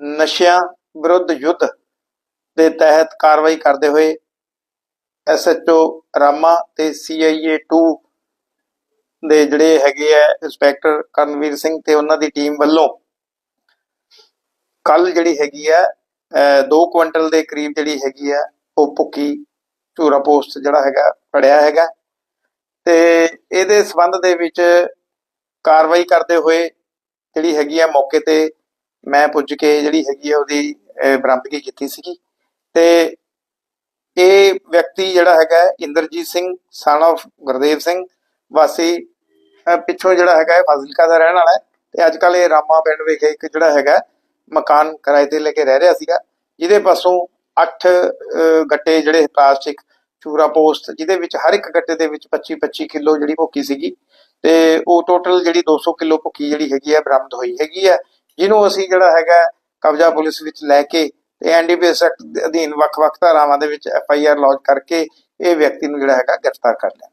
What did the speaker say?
ਨਸ਼ਿਆਂ ਵਿਰੁੱਧ ਯੁੱਧ ਦੇ ਤਹਿਤ ਕਾਰਵਾਈ ਕਰਦੇ ਹੋਏ ਐਸਐਚਓ ਰਾਮਾ ਤੇ ਸੀਆਈਏ 2 ਦੇ ਜਿਹੜੇ ਹੈਗੇ ਆ ਇੰਸਪੈਕਟਰ ਕਰਨਵੀਰ ਸਿੰਘ ਤੇ ਉਹਨਾਂ ਦੀ ਟੀਮ ਵੱਲੋਂ ਕੱਲ ਜਿਹੜੀ ਹੈਗੀ ਆ 2 ਕੁਇੰਟਲ ਦੇ ਕਰੀਬ ਜਿਹੜੀ ਹੈਗੀ ਆ, ਉਹ ਭੁੱਕੀ ਝੂਰਾ ਪੋਸਟ ਜਿਹੜਾ ਹੈਗਾ ਫੜਿਆ ਹੈਗਾ। ਤੇ ਇਹਦੇ ਸਬੰਧ ਦੇ ਵਿੱਚ ਕਾਰਵਾਈ ਕਰਦੇ ਹੋਏ ਜਿਹੜੀ ਹੈਗੀ ਆ ਮੌਕੇ ਤੇ ਮੈਂ ਪੁੱਜ ਕੇ ਜਿਹੜੀ ਹੈਗੀ ਆ ਉਹਦੀ ਬਰਾਮਦਗੀ ਕੀਤੀ ਸੀਗੀ। ਤੇ ਇਹ ਵਿਅਕਤੀ ਜਿਹੜਾ ਹੈਗਾ ਇੰਦਰਜੀਤ ਸਿੰਘ ਸਨ of ਗੁਰਦੇਵ ਸਿੰਘ ਵਾਸੀ ਅਹ, ਪਿੱਛੋਂ ਜਿਹੜਾ ਹੈਗਾ ਫਾਜ਼ਿਲਕਾ ਦਾ ਰਹਿਣ ਵਾਲਾ ਹੈ। ਤੇ ਅੱਜ ਕੱਲ ਇਹ ਰਾਮਾ ਪਿੰਡ ਵਿਖੇ ਇੱਕ ਜਿਹੜਾ ਹੈਗਾ ਮਕਾਨ ਕਿਰਾਏ ਤੇ ਲੈ ਕੇ ਰਹਿ ਰਿਹਾ ਸੀਗਾ ਜਿਹਦੇ ਪਾਸੋਂ 8 ਗੱਟੇ ਜਿਹੜੇ ਪਲਾਸਟਿਕ ਚੂਰਾ ਪੋਸਟ ਜਿਹਦੇ ਵਿੱਚ ਹਰ ਇੱਕ ਗੱਟੇ ਦੇ ਵਿੱਚ 25 25 ਕਿਲੋ ਜਿਹੜੀ ਭੁੱਕੀ ਸੀਗੀ। ਤੇ ਉਹ ਟੋਟਲ ਜਿਹੜੀ 200 ਕਿਲੋ ਭੁੱਕੀ ਜਿਹੜੀ ਹੈਗੀ ਹੈ ਬਰਾਮਦ ਹੋਈ ਹੈਗੀ ਹੈ ਜਿਹਨੂੰ ਅਸੀਂ ਜਿਹੜਾ ਹੈਗਾ ਕਬਜ਼ਾ ਪੁਲਿਸ ਵਿੱਚ ਲੈ ਕੇ ਤੇ ਐਨਡੀਪੀਐਸ ਐਕਟ ਦੇ ਅਧੀਨ ਵੱਖ-ਵੱਖ ਧਾਰਾਵਾਂ ਦੇ ਵਿੱਚ ਐਫ ਆਈ ਆਰ ਲੌਂਚ ਕਰਕੇ ਇਹ ਵਿਅਕਤੀ ਨੂੰ ਜਿਹੜਾ ਹੈਗਾ ਗ੍ਰਿਫਤਾਰ ਕਰ ਲਿਆ।